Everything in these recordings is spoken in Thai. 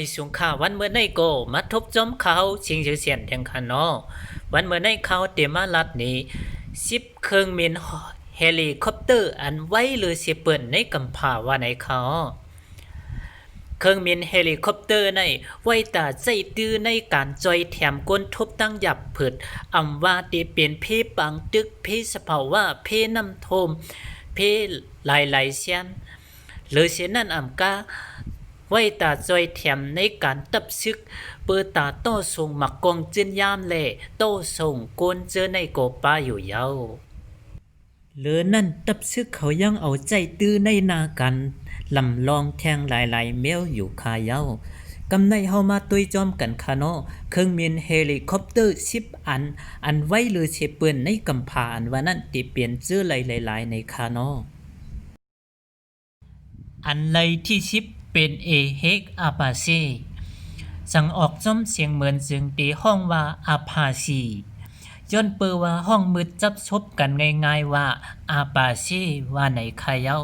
ไม่สูงค่าวันเมื่อในโกมาทบจอมเขาชิงชื่อเสียนแทงคานอวันเมื่อในเขาเตรียมมาลัดนี้สิบเครื่องบินเฮลิคอปเตอร์อันไว้หรือเสียเปิดในกำพาว่าในเขาเครื่องบินเฮลิคอปเตอร์ในไว้ตาใจตื้อในการจอยแถมก้นทบตั้งหยับผึดอำว่าตีเป็นเพปังตึกเพสภาวะเพน้ำทมเพหลายหลายๆเสียนหรือเสียนั่นอำกา ไว้ตาจอยแถมในการตับซึก เปิดตาโตส่งหมักกองจินยามเล่โตส่งกวนเจอในโกป้าอยู่เยาเหลือนั่นตับซึกเขายังเอาใจตื้อในนากันลำลองแทงหลายๆเมลอยู่คาเยากำในเฮามาตุยจอมกันคาโนเครื่องบินเฮลิคอปเตอร์สิบอัน อันไว้หรือเชเปืนในกำพาอันว่านั่นติเปลี่ยนชื่อหลายๆในคาโนอันไลที่ชิป เป็นเอเฮกอาปาเซสั่งออกจ้มเสียงเหมือนจึงตีห้องว่าอาพาซีย้อนเปอว่าห้องมืดจับชบกันง่ายๆว่าอาปาเซว่าในคาเย้า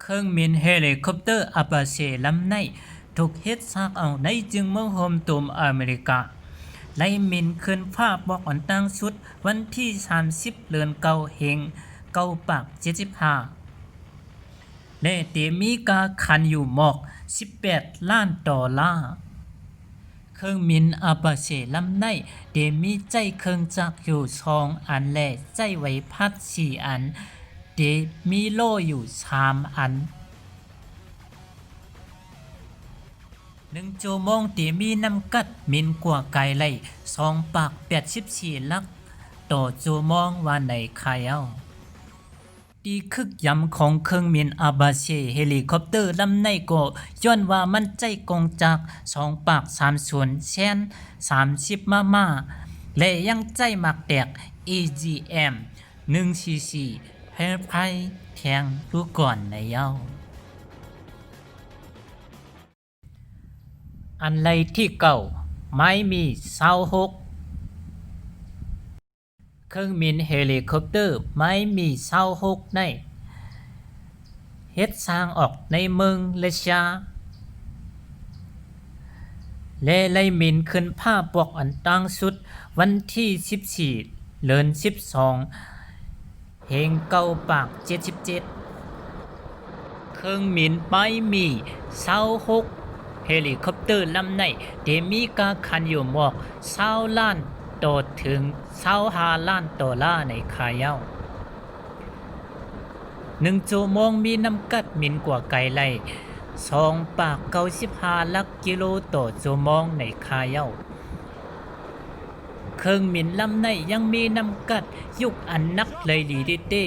เครื่องบินเฮลิคอปเตอร์อาปาเซลำในถูกเฮ็ดซากเอาในจึงเมืองโฮมตุมอเมริกาไล่มินขึ้นภาพบอกอันตั้งสุด วันที่ 30เดือนเก้าเฮงเก้าปาก75 และเตมีกาคันอยู่หมอก 18 ล้านดอลลาร์เครื่องมินอาบาเชลำในเดมีใจเครื่องจักรอยู่สองอันและใจไว้พัดสี่อัน เดมีโลอยู่สามอันหนึ่งโจโมงเตมีน้ำกัดมินกว่าไกลไล่สองปากแปดสิบสี่ลัก ต่อโจโมงว่าในใคายเอา ดีคึกยำของเครื่องบินอาบาเชเฮลิคอปเตอร์ลำในก็ย้อนว่ามันใจกงจากสองปากสามส่วนเช่นสามสิบมามาและยังใจหมักแตก EGM หนึ่งซีซีแพ้ไพแทงรู้ก่อนในเย้าอันไรที่เก่า ไม่มีเศร้าหก เครื่องบินเฮลิคอปเตอร์ไม่มีเศร้าหกในเฮ็ดสร้างออกในเมืองเลชาและไล่มินขึ้นผ้าปกอันตั้งสุดวันที่ 14เดือน 12 เฮงเก้าปาก 77 เครื่องบินไม่มีเศร้าหกเฮลิคอปเตอร์ลำในเดมีกาคันอยู่หมอกเศร้าล้าน โตดถึงเศร้าหาล้านดอลลาร์ในคาเยาหนึ่งชั่วโมงมีน้ำกัดมินกว่าไกลไล่สองปากเก้าสิบห้าลักกิโลต่อชั่วโมงในคาเยาเครื่องมินลำในยังมีน้ำกัดยุกอันนักเลยลีดิเต้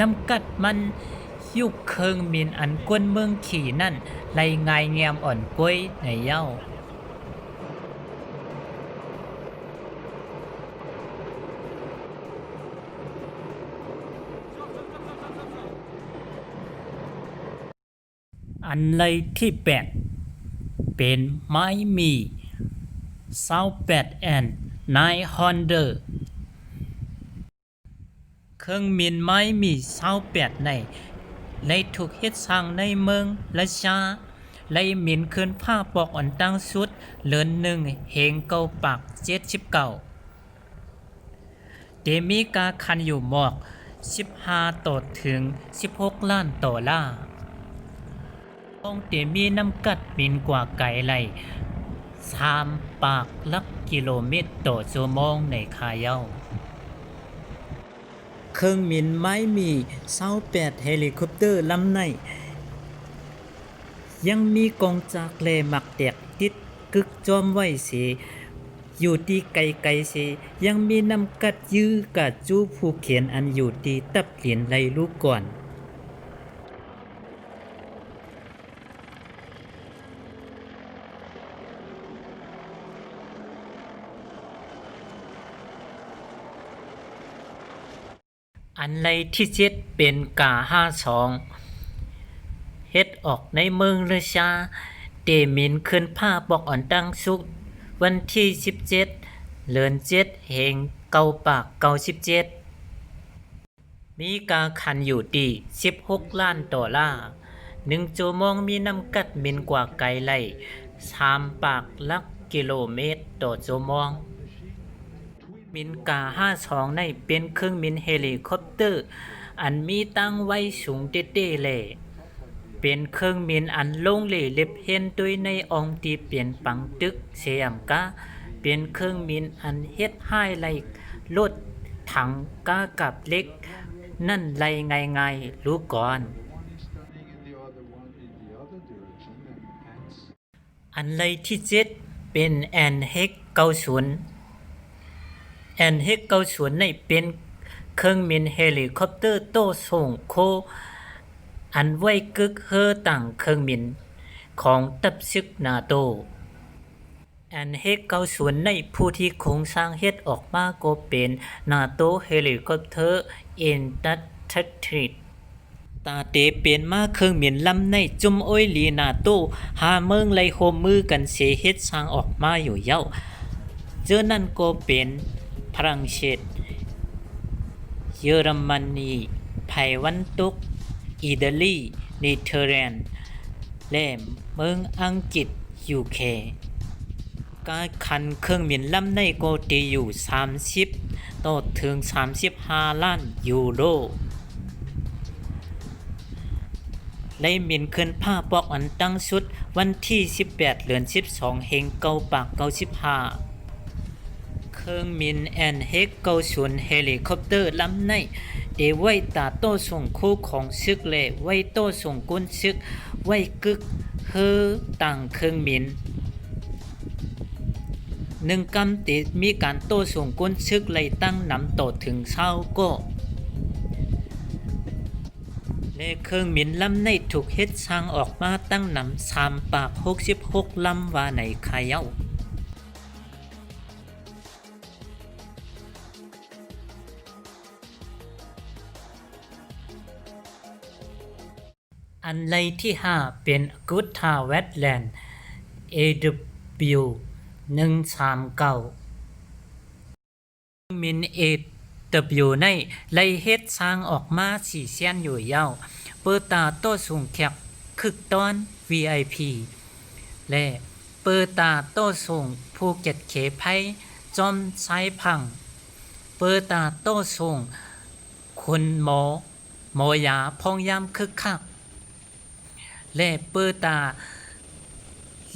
น้ำกัดมันยุกเครื่องมินอันกวนเมืองขี่นั่นไล่งายแงมอ่อนกล้วยในเย้า อันเลยที่แปดเป็นไม้มีเศร้าแปดแอนนายฮอนเดอร์เครื่องมินไม้มีเศร้าแปดในเลยถูกเฮ็ดสร้างในเมืองละชาเลยมินขึ้นผ้าปอกอ่อนตั้งสุดเลินหนึ่งเฮงเก้าปากเจ็ดสิบเก้าเดมีกาคันอยู่หมอก 15ต่อถึง 16 ล้านดอลลา ร์องเตมีน้ำกัดบินกว่าไกลไหลสามปากลักกิโลเมตรต่อชั่วโมงในคาเยาเครื่องบินไม้มีเศร้าแปดเฮลิคอปเตอร์ลำใน ยังมีกองจากเลหมักแตกติดกึกจอมไว้เสียอยู่ที่ไกลไกลเสียยังมีน้ำกัดยื้อกะจูผู้เขียนอันอยู่ที่ตับเหรียญไรลูกก่อน อันไรที่เจ็ดเป็นกาห้าสองเฮ็ดออกในเมืองเรชาเตมินขึ้นผ้าบอกอ่อนตั้งสุกวันที่สิบเจ็ดเลือนเจ็ดเฮงเก้าปากเก้าสิบเจ็ดมีกาคันอยู่ดีสิบหกล้านดอลลาร์หนึ่งชั่วโมงมีน้ำกัดมินกว่าไกลไล่สามปากลักกิโลเมตรต่อชั่วโมง มินกาห้าสองในเป็นเครื่องบินเฮลิคอปเตอร์ อันมีตั้งไว้สูงเต้ๆเลยเป็นเครื่องบินอันลงเหลเล็บเห็นด้วยในองค์ตีเปลี่ยนปังตึกเสียมกาเป็นเครื่องบินอันเฮ็ดให้ไหลรถถังกากับเล็ก นั่นไหลง่ายๆรู้ก่อนอันไรที่เจ็ดเป็นแอนเฮกเก้าศูนย์ แอนเฮกเกาศูนในเป็นเครื่องบินเฮลิคอปเตอร์โต้ส่งโค อันไว้กึกเฮอต่างเครื่องบินของตับซึกนาโตแอนเฮกเก้าศูนในผู้ที่โครงสร้างเฮ็ดออกมาก็เป็นนาโตเฮลิคอปเตอร์เอ็นดัตทัตริดตาเตเปลี่ยนมาเครื่องเหมียนลำในจุมโอ้อยลีนาโตหาเมืองไลโฮมมือกันเสเฮ็ดสร้างออกมาอยู่เย้าเจอนั่นก็เป็น ฝรั่งเศสเยอรมนีไผวันตกอิตาลีเนเธอร์แลนด์และเมืองอังกฤษยูเคการคันเครื่องบินลำในก็ตีอยู่ 30ต่อถึง 35 ล้านยูโรได้มินขึ้นผ้าปอกอันตั้งสุดวันที่ 18 เดือน 12 เฮงเกาปากเกา15 เครื่องมินแอนเฮกเกาศูนเฮลิคอปเตอร์ลำในเดไว้ตาโตส่งคู่ของซึกเล่ไว้โตส่งกุนซึก ไว้กึกเฮอต่างเครื่องมินหนึ่งกำติดมีการโต้ส่งกุนซึกไล่ตั้งนำต่อถึงเช้าก็และเครื่องบินลำในถูกเฮ็ดสร้างออกมาตั้งนำสามปาก66ลำว่าในคายเย้า อันไรที่ 5 เป็นกุตทาเวทแลนด์ AW 139มินเอวในไลเฮ็ดสร้างออกมาสี่เสียนอยู่ยาวเปิดตาโต้สูงแคบคึกตอน VIP และเปิดตาโต้สูงภูเก็ตเขไพจอมไซพัง เปิดตาโต้สูงคุณหมอหมอยาพองยามคึกคัก และเปิดตา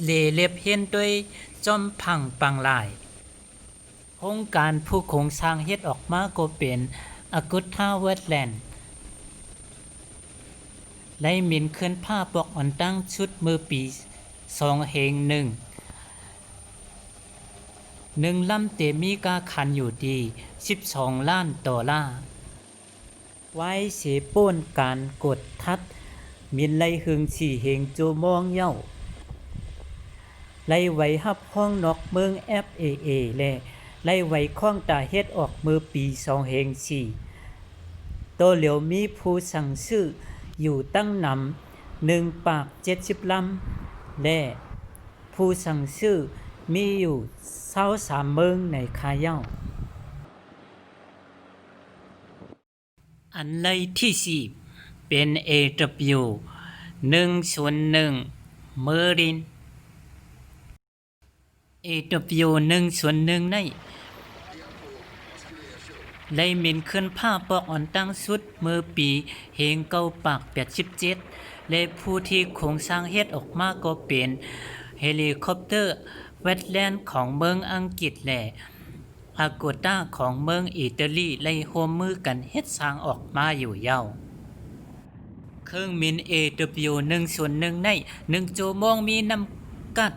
เลเล็บเห็นด้วยจอมพังปังลายโครงการผู้โครงสร้างเฮ็ดออกมาก็เป็นอากุทาเวทแลนด์ไล่มินขึ้นผ้าปอกอ่อนตั้งชุดมือปีสองเฮงหนึ่งหนึ่งลำเตมีกาคันอยู่ดี 12 ล้านดอลลาร์ไว้เสียป้นการกดทัด มินไลหึงสี่เฮงโจมองเย้าไล่ไว้ฮับห้องนอกเมือง FAA แลไล่ไว้ข้องตาเฮ็ดออกมือปีสองเฮงสี่โตเหลียวมีผู้สั่งซื้ออยู่ตั้งนำหนึ่งปากเจ็ดสิบลำและผู้สั่งซื้อมีอยู่เศร้าสามเมืองในคาเย้าอันไลที่สี่ เป็น AW หนึ่งส่วนหนึ่งเมอริน AW หนึ่งส่วนหนึ่งในไล่มินขึ้นผ้าปอกอ่อนตั้งสุดเมื่อปีเฮงเก้าปาก87และผู้ที่โครงสร้างเฮ็ดออกมาก็เป็นเฮลิคอปเตอร์เวทแลนด์ของเมืองอังกฤษและอาโกต้าของเมืองอิตาลีไล่โฮมมือกันเฮ็ดสร้างออกมาอยู่ยาว ครื่องมิน AW 1ส่วน1ใน1โจโมงมีน้ำกัด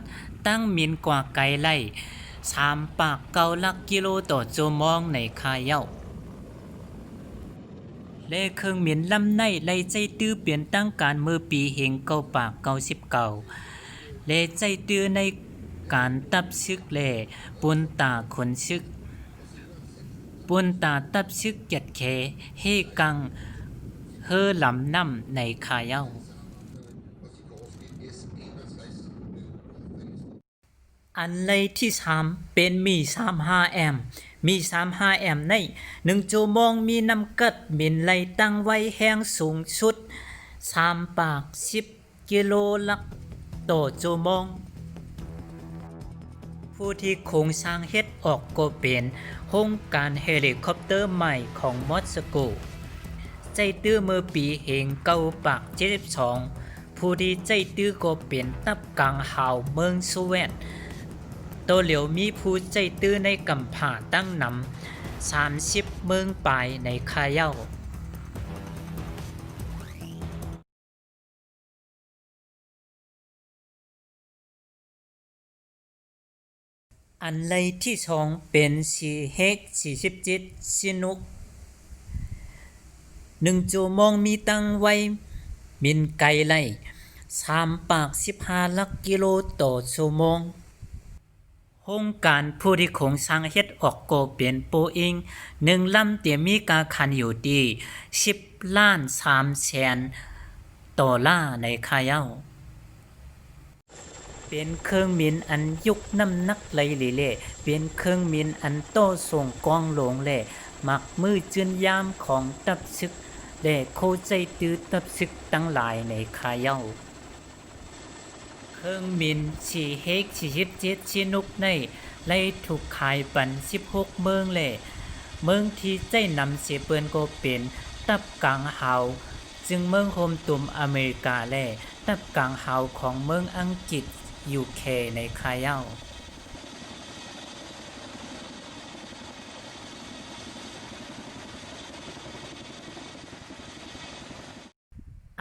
ตั้งมินกว่าไกลไล่3ปากเกาลักกิโลต่อโจโมงในคายเย้าแลเครื่องมินลำในไล่ใจตื้อเปลี่ยนตั้งการเมื่อปีเฮงเก้าปากเก้าสิบเก้าแลใจตื้อในการตับซึกแล่ปุนตาขนซึกปุนตาตับซึกเกียดแขเฮกัง เฮอลำน้ำในคาเย้าอันไลที่สามเป็นมี35แอมป์มี35แอมในหนึ่งชั่วโมงมีน้ำกัดมินไลตั้งไว้แห้งสูงสุด3ปากสิบกิโลละต่อชั่วโมงผู้ที่โครงสร้างเฮ็ดออกก็เป็นโครงการเฮลิคอปเตอร์ใหม่ของมอสโก ใจตื้อเมื่อปีเหงเก้าปาก72ผู้ที่ใจตื้อก็เป็นตับกลางหาวเมืองสวีดนโตเหลียวมีผู้ใจตื้อในกำผ่าตั้งนำ30เมืองปลายในคาเย้าอันไลที่สองเป็นสีเฮก47สิบจิตสนุก หนึ่งจูมองมีตังไว้มินไกลไลสามปากสิบห้าลักกิโลต่อชั่วโมงโครงการผู้ที่คงสร้างเฮ็ดออกก็เป็นโปอิงหนึ่งลำเตียมีกาคันอยู่ดีสิบล้านสามแสนดอลลาในคาเย้าเป็นเครื่องมินอันยุกน้ำนักไหลเหล่เป็นเครื่องมินอันโตส่งกองหลงแหล่มักมือจืนยามของตับซึก แล่โคใจตื้อตับซึกตั้งหลายในคาเย้าเครื่องมินชีเฮกชีชิบเจ็ดชินุกในไล่ถูกขายปัน16เมืองแหล่เมืองที่ใจนำเสียเปิ้นก็เป็นตับกลางหาจึงเมืองโฮมตุมอเมริกาแล่ตับกลางหาของเมืองอังกฤษ UK ในคาเย้า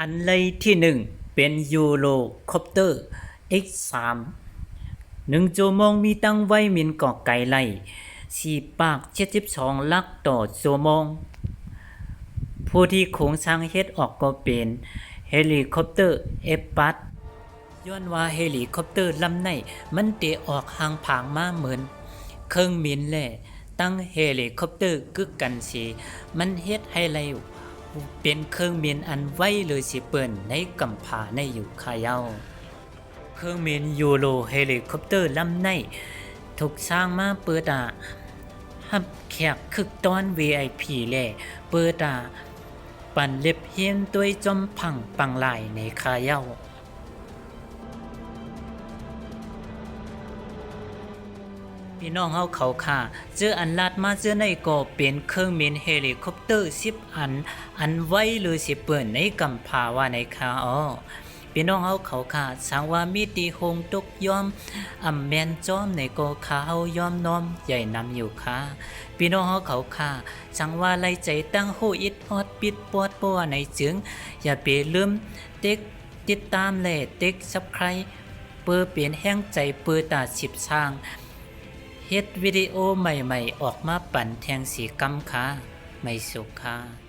อันเลยที่หนึ่งเป็นยูโรคอปเตอร์ X3 หนึ่งชั่วโมงมีตั้งไว้มินเกาะไก่ไล่สี่ปาก72ลักต่อชั่วโมงผู้ที่โครงสร้างเฮ็ดออกก็เป็นเฮลิคอปเตอร์เอปัสย้อนว่าเฮลิคอปเตอร์ลำไหนมันเตะออกห่างผางมาเหมือน เครื่องบินแหละตั้งเฮลิคอปเตอร์กึกกันสิมันเฮ็ดให้ไร เป็นเครื่องบินอันไว้เลยสิเปิ้นในกำผาในอยู่คาเยาเครื่องบินยูโรเฮลิคอปเตอร์ลำในถูกสร้างมาเปิดอะฮับแขกคึกตอน VIP และเปิดอะปันเล็บเฮียนตัวยจอมพังปังลายในคาเยา พี่น้องเฮาเขาค่ะ เจออันลาดมาเจอในก็เป็นเครื่องบินเฮลิคอปเตอร์10อัน อันไว้เลยสิเปิ้นในกำพาว่าในคาอ้อพี่น้องเฮาเขาค่ะสังว่ามีตีหงตกยอมอำแมนจอมในก็ขาเฮายอมน้อมใหญ่นำอยู่ค่ะพี่น้องเฮาเขาค่ะสังว่าไล่ใจตั้งโหอิดฮอดปิดปอดปัวในจึง อย่าไปลืมติ๊กติดตามและติ๊ก Subscribe เพื่อเปลี่ยนแห้งใจเพื่อตาสิบสร้าง เฮ็ดวิดีโอใหม่ๆ ออกมาปั่นแทงสีกำคาไม่สุขค่ะ